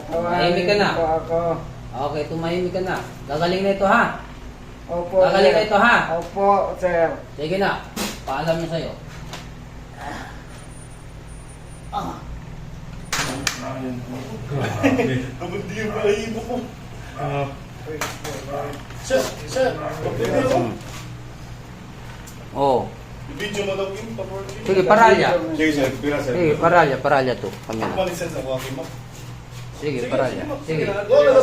Tahimik ka na. po ako. Okay, tumahimik ka na. Gagaling na ito ha. Opo, Gagaling sir. na ito ha. Opo, sir. Sige na. Paalam na sa'yo. Ah. Abang di yung balahibo ko. Sir, sir, mag-video ako. Oh. Video mo daw yung pa-work. Sige, paralya. Sige, sir. Pira, sir. Sige, paralya, paralya to. Aking ma'am. Sige, paralya. Sige. Sir,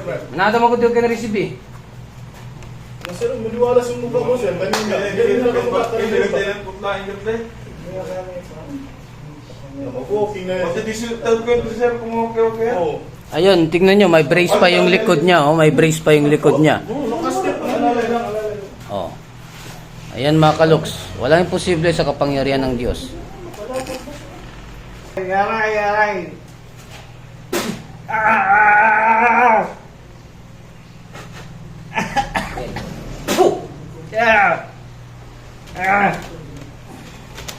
sir. Nada mo ko ka na-receive eh. Sir, maniwala sa mukha mo, sir. Kanina. Ganun na ako ba? Okay na yan. Oo. Ayun, tingnan nyo, may brace pa yung likod niya. Oh, may brace pa yung likod niya. Na. Oh. Ayan mga kaluks, walang imposible sa kapangyarihan ng Diyos. Aray, aray. Ah! Ah! Ah!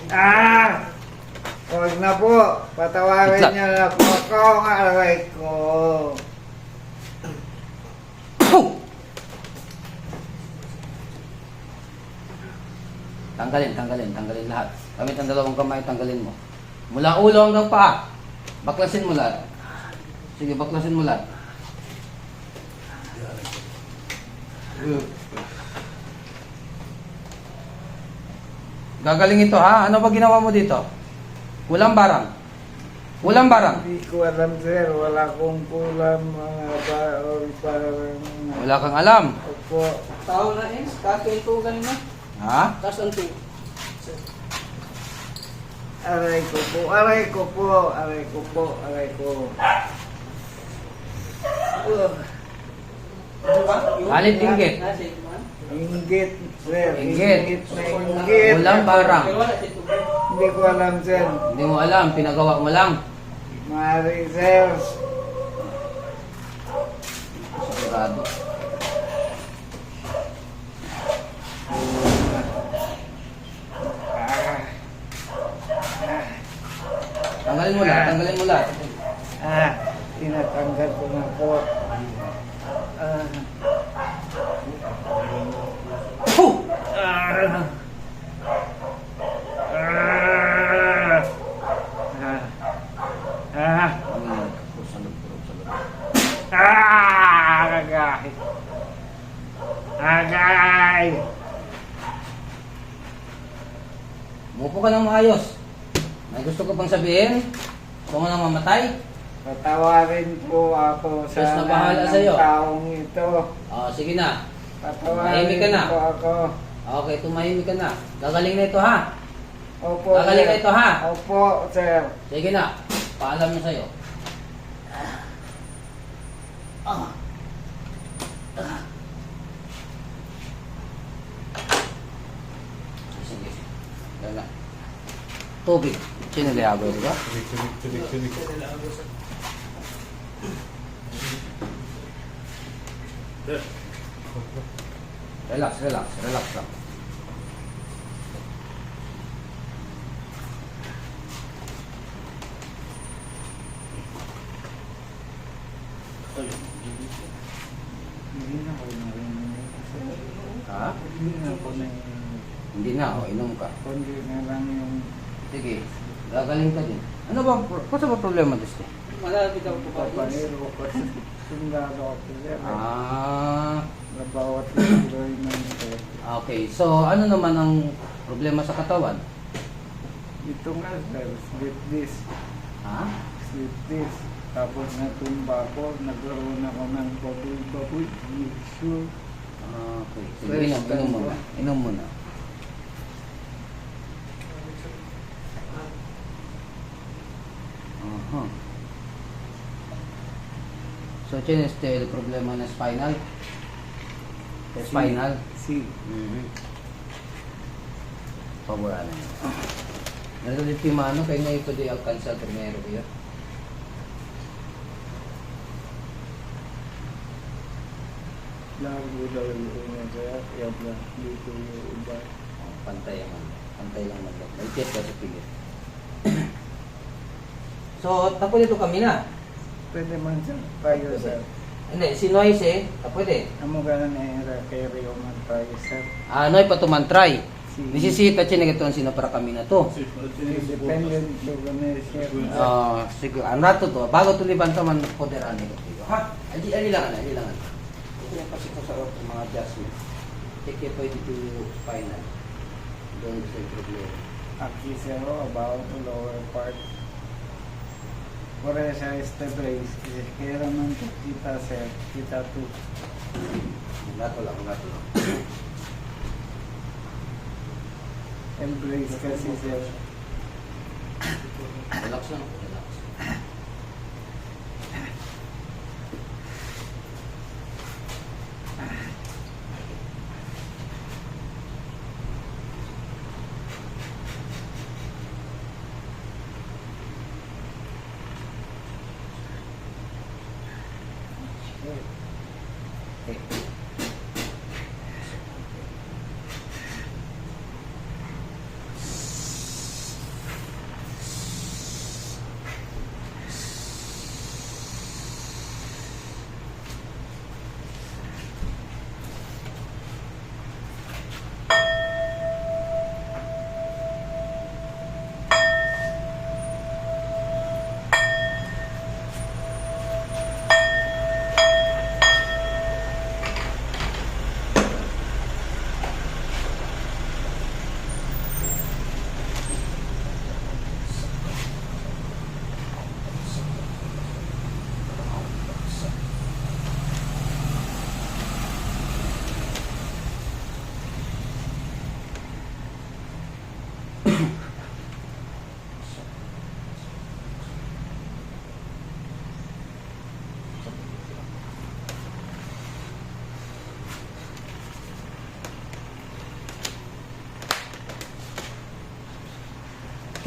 Ah! Huwag na po. Patawarin niyo na po ako ang aray ko. Tanggalin, tanggalin, tanggalin lahat. Gamit ang dalawang kamay, tanggalin mo. Mula ulo hanggang paa. Baklasin mo lahat. Sige, baklasin mo lahat. Gagaling ito ha? Ano ba ginawa mo dito? Walang barang. Walang barang. Hindi ko alam, sir. Wala akong kulam mga parang... Wala kang alam. Opo. Tao na eh, ganun na. Ha? Tapos ang two. Aray ko po. Aray ko po. Aray ko po. Aray ko. Alit inggit. Inggit, sir. Inggit. Inggit. Walang barang. Hindi ko alam, sir. Hindi mo alam, pinagawa mo lang. Mari, sir. Sigurado. Ah. Tanggalin mo lahat, tanggalin mo lahat. Ah, tinatanggal ko na po. Ah. Puh! Ah. Ah. Ah. Ah. Ah, agay. Agay. Umupo ka ng maayos. May gusto ka bang sabihin? Gusto mo nang mamatay? Patawarin po ako Diyos sa na bahala ng sa'yo. taong ito. Oh, sige na. Patawarin Tahimik ka na. po ako. Okay, tumahimik ka na. Gagaling na ito ha. Opo, Gagaling sir. na ito ha. Opo, sir. Sige na. Paalam na sa'yo. Ah. Ah. Sige. Na. Tubig. Sino liago, di ba? Relax, relax, relax lang. Hindi na ako narinig. Ha? Hindi na ako narinig. Hindi na, o, inom ka. Kundi na lang yung Sige, gagaling ka din. Ano ba, kung ba problema dito? Malapit ako po pa. papahiro ko sa sundalo ako, sir. Ah, Na bawat kiloy ng okay. So, ano naman ang problema sa katawan? Ito nga, sir. Slip disc. Ha? Slip disc. Tapos natumba ako, nagkaroon ako ng baboy-baboy. Sure. Ah, Okay. Sige, inom, inom muna. Inom muna. Yun is the problema na spinal? Spinal? Si. Mhm. Favor ano yun. Narinig yung mano kayo na ito di alcanzar primero kayo. Lago daw yung una kaya. Kaya ba dito yung iba. Pantay ang ano. Pantay lang mag May tip ka sa pilit. so, tapo dito kami na. Pwede man sir. Tayo sir. Hindi, si Noise eh. Ah, pwede. Amo ganun eh, kay Rio man tayo sir. Ah, Noy patumantray. Si, Nisisita siya na ito sino para kami na to. si dependent to ganun sir. Ah, sige, ang rato to. Bago tuliban sa man poder ani ko. Ha? Ali ali lang, ali lang. Ito yung kasi ko sa orto mga adjustment. Take it pwede to final. Doon sa problema. Aki sir about the lower part. Kore siya stabilize. Kaya naman kita sir. Kita to. Rato lang, rato lang. Embrace kasi sir. Relax lang,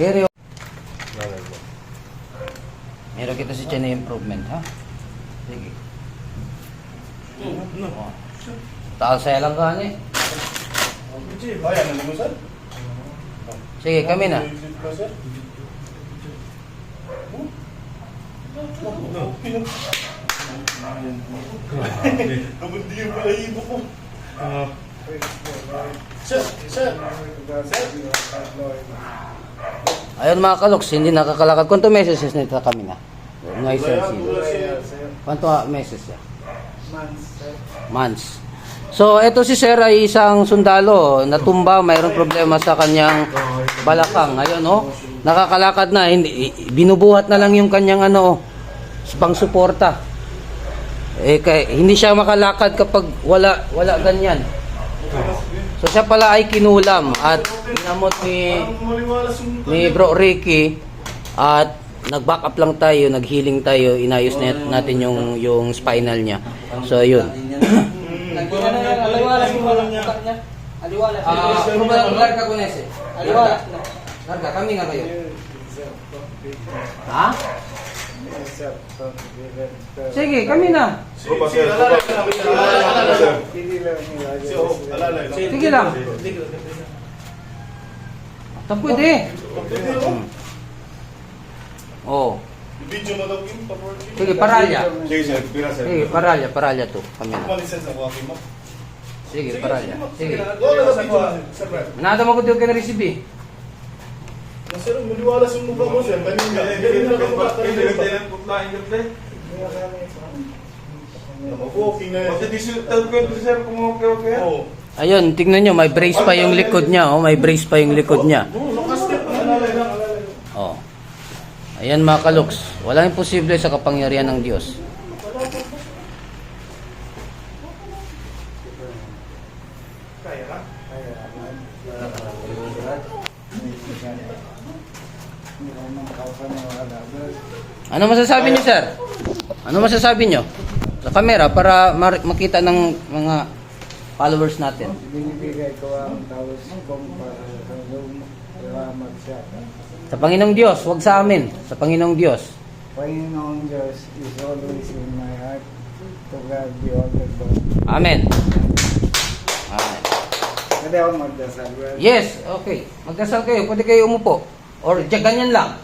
relax. Keryo. Meron kita si Chene improvement, ha? Sige. Oh. Taal saya lang ka nalimusan? Sige, kami na. Pala yung ibo ko. Sir, sir. Ayun mga kaloks, hindi nakakalakad. Kwanto meses nito kami na? Sir, Wala, sino? siya. Kwanto meses ya? Months. Months. So, eto si Sir ay isang sundalo, natumba, mayroong problema sa kanyang balakang. Ayun, oh, nakakalakad na, hindi, binubuhat na lang yung kanyang ano, pang suporta. Eh, kay, hindi siya makalakad kapag wala, wala ganyan. So, siya pala ay kinulam at pinamot ni, ni. Bro Ricky at nag-back up lang tayo, nag-healing tayo, inayos net natin yung yung spinal niya. So, aliwalas yung walang mukha niya. Aliwalas. Ah, larga ko nese? Aliwalas na. Larga, kami nga kayo. Ha? Sige, kami na. Si lang. Sige lang. Pwede. Pwede, oh. Video mo daw yung forward. Sige, paralya. Sige, sir. Pira, sir. Sige, paralya, paralya to. Kami na. Kumalisan sa kuha mo. Sige, paralya. Sige. Nada mo ko doon ka na-receive eh. Sir, maliwalas yung mukha mo, sir. Kanina. Ganyan na ako Okay na yan. Oo. Ayun, tingnan nyo, may brace pa yung likod niya. Oh, may brace pa yung likod niya. Oh. Ayan mga kaluks, walang imposible sa kapangyarihan ng Diyos. Kaya ka? Ano masasabi niyo, sir? Ano masasabi niyo? Sa camera para makita ng mga followers natin. Binibigay ko ang tawos kong para sa. Salamat siya. Sa Panginoong Diyos, wag sa amin. Sa Panginoong Diyos. Panginoong Diyos is always in my heart. To God be all the glory. Amen. Amen. Pwede ako magdasal. Yes, okay. Magdasal kayo. Pwede kayo umupo. Or ganyan lang.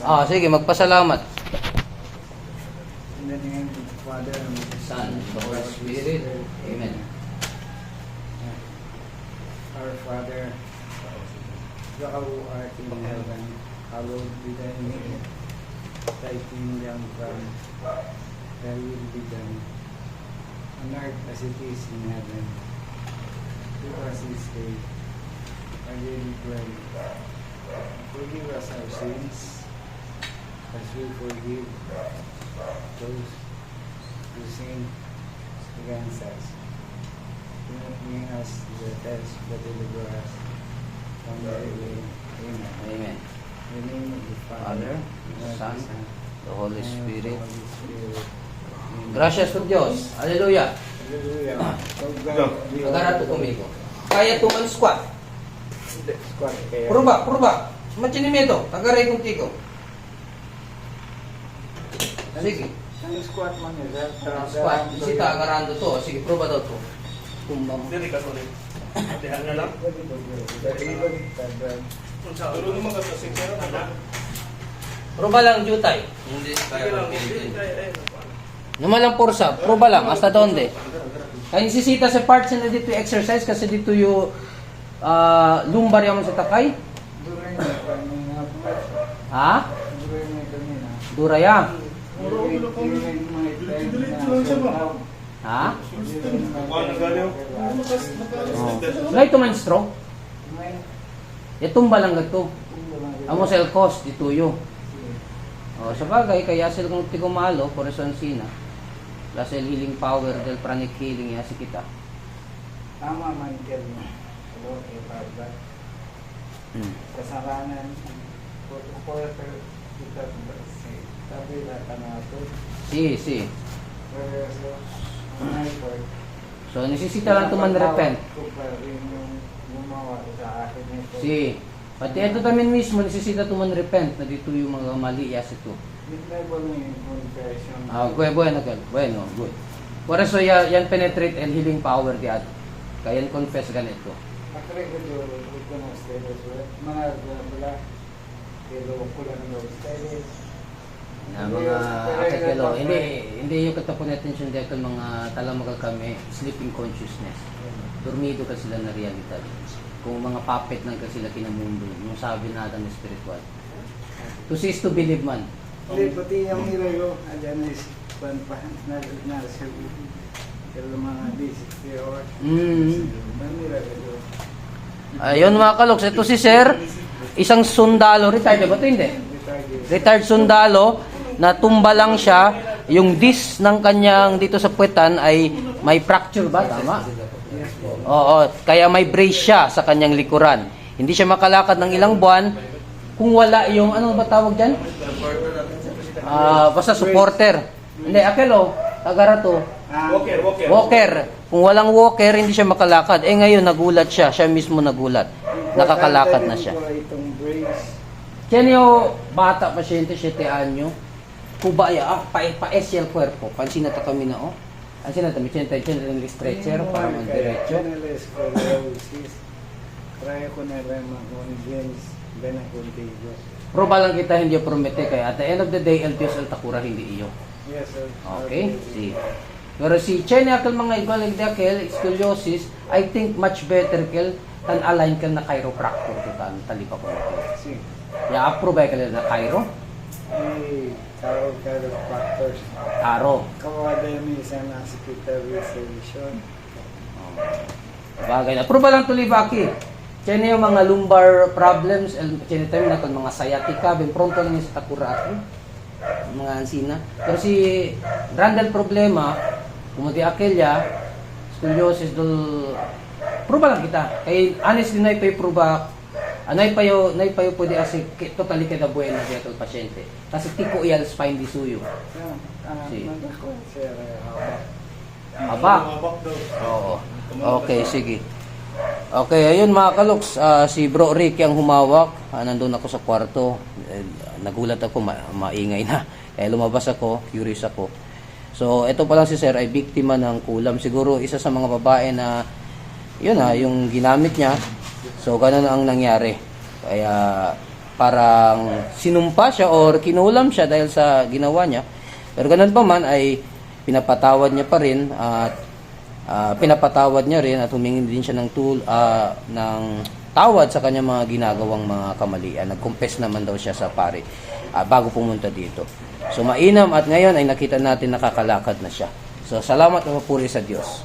Ah, sige, magpasalamat. In the name of the Father and of the Son, and the Holy Spirit. Amen. Our Father, Thou art in heaven, hallowed be thy name. Thy kingdom come, thy will be done, on earth as it is in heaven. Give us this day our daily bread. Forgive us our sins, as we forgive those who sin against us. Do not bring us to the test, but deliver us from the evil. Amen. Amen. In the name of the Father, the Son, The Holy and of the Spirit. Holy Spirit. Amen. Gracias. So Go. God, we Agarato all- conmigo. Kaya tuman squat. Squat. Prueba, prueba. Machinimiento. Tagaray contigo. Sige. Ano squat man yun? Sir? Squat. Isita, agarando to. Sige, prueba daw to. Tumba mo. Dili ka sulit. Dihan na lang. Balik, balik. Duro naman ka sa sikero na lang. Prueba lang, Jutay. Hindi Sige tayo. Eh, Naman lang porsa. Prueba lang. Hasta donde. Kaya sisita sa parts na dito yung exercise kasi dito yung ah, lumbar yung sa takay. Ha? Kanina. Duraya. Ha? Makas. Ngay to man stroke. May Itumba lang gato. Amo sa cost dituyo. Sige. O sa bagay kaya sila kung tigumalo por son sina. Plus el healing power del pranic healing ya kita. Tama man kel mo. Hello, eh, Barbara. Hmm. Kasalanan. Photoporter kita sa tabi na kanato. Si, si. So nisisita lang tuman repent. Ko pa rin yung gumawa sa akin ito. Si. Pati ito tamin mismo nisisita tuman repent na dito yung mga mali ya ito. Ah, bueno, bueno, good. Bueno, good. Por eso ya, yan penetrate el healing power di at. Kaya yan confess ganito. Actually, ko do, ko na status mga wala. Pero ko status. Na mga akakelo, hindi hindi yung katapon attention dito mga talamagal kami, sleeping consciousness. Dormido ka sila na realidad. Kung mga puppet lang ka sila kinamundo, yung sabi natin ng spiritual. To is to believe man. Hindi, pati yung hirayo, andyan is pan pa, na, na, sa pero mga basic or Mm. manira ko. Ayun mga kaloks, ito si Sir, isang sundalo, retired ba ito? Hindi. Retired sundalo, na tumba lang siya, yung disc ng kanyang dito sa puwetan ay may fracture ba? Tama? Oo, kaya may brace siya sa kanyang likuran. Hindi siya makalakad ng ilang buwan kung wala yung, ano ba tawag dyan? Ah, basta supporter. Hindi, akelo, tagara to. Walker, walker. Walker. Kung walang walker, hindi siya makalakad. Eh ngayon, nagulat siya. Siya mismo nagulat. Nakakalakad na siya. Yan yung bata, pasyente, 7 anyo. Kubaya, ah, pa, pa SL cuerpo. Pansin na kami na, oh. Pansin na to, may chente, chente ng stretcher para mag diretso. Journalist scoliosis. Try ko na lang mag-convince Bena contigo. Proba lang kita hindi promete kaya at the end of the day, el Diyos el Takura hindi iyo. Yes, sir. Okay? Si. Pero si Chen akal mga igual like dakel, scoliosis, I think much better kel tan align ka na chiropractor ko tan talipa ko. Si. Ya approve ka na chiro? Ay, tawag ka ng factors. Karo. Kawada yung isa na secretary solution. Bagay na. Proba lang tuloy baki. Chen yung mga lumbar problems, chen tayo na mga sciatica, ben pronto lang yung sa takura ako. Mga ansina. Pero si Randall problema, kumuti akelya, scoliosis dul proba lang kita. Kay honestly na ipay proba Anay payo, nay payo pwede asi totally kada buena diya tol pasyente. Kasi tiko iyal spine disuyo. Yan. Ah, Si. nagako, sir. haba. Aba. Mabak daw. Oo. Okay, sige. Okay, ayun mga kaloks, ah, si Bro Rick ang humawak. Ah, nandun ako sa kwarto. Eh, nagulat ako, ma- maingay na. Kaya lumabas ako, curious ako. So, ito pa lang si Sir ay biktima ng kulam. Siguro isa sa mga babae na yun ah, yung ginamit niya. So, ganun ang nangyari. Kaya parang sinumpa siya or kinulam siya dahil sa ginawa niya. Pero ganun pa man ay pinapatawad niya pa rin at ah, pinapatawad niya rin at humingi din siya ng tool ah, ng tawad sa kanyang mga ginagawang mga kamalian. Nag-confess naman daw siya sa pare ah, bago pumunta dito. So mainam at ngayon ay nakita natin nakakalakad na siya. So salamat na mapuri sa Diyos.